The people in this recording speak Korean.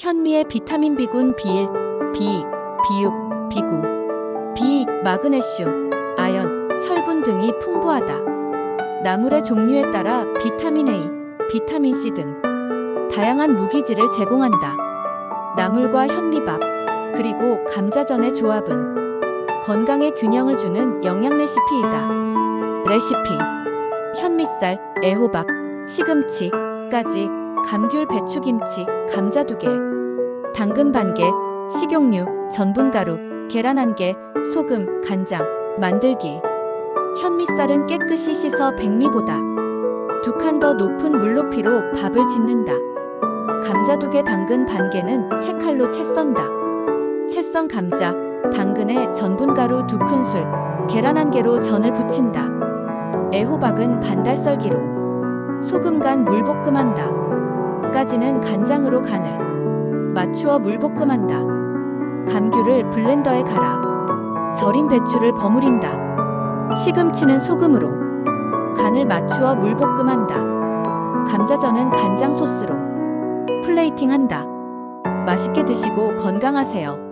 현미의 비타민 B군 B1, B2, B6, B9, B, 마그네슘, 아연, 철분 등이 풍부하다. 나물의 종류에 따라 비타민 A, 비타민 C 등 다양한 무기질을 제공한다. 나물과 현미밥, 그리고 감자전의 조합은 건강에 균형을 주는 영양 레시피이다. 레시피 현미쌀, 애호박, 시금치까지 감귤, 배추김치, 감자 두 개, 당근 반 개, 식용유, 전분가루, 계란 한 개, 소금, 간장, 만들기. 현미쌀은 깨끗이 씻어 백미보다 두 칸 더 높은 물높이로 밥을 짓는다. 감자 두 개, 당근 반 개는 채칼로 채 썬다. 채썬 감자, 당근에 전분가루 두 큰술, 계란 한 개로 전을 부친다. 애호박은 반달 썰기로 소금 간 물볶음한다. 까지는 간장으로 간을 맞추어 물볶음한다. 감귤을 블렌더에 갈아 절인 배추를 버무린다. 시금치는 소금으로 간을 맞추어 물볶음한다. 감자전은 간장 소스로 플레이팅한다. 맛있게 드시고 건강하세요.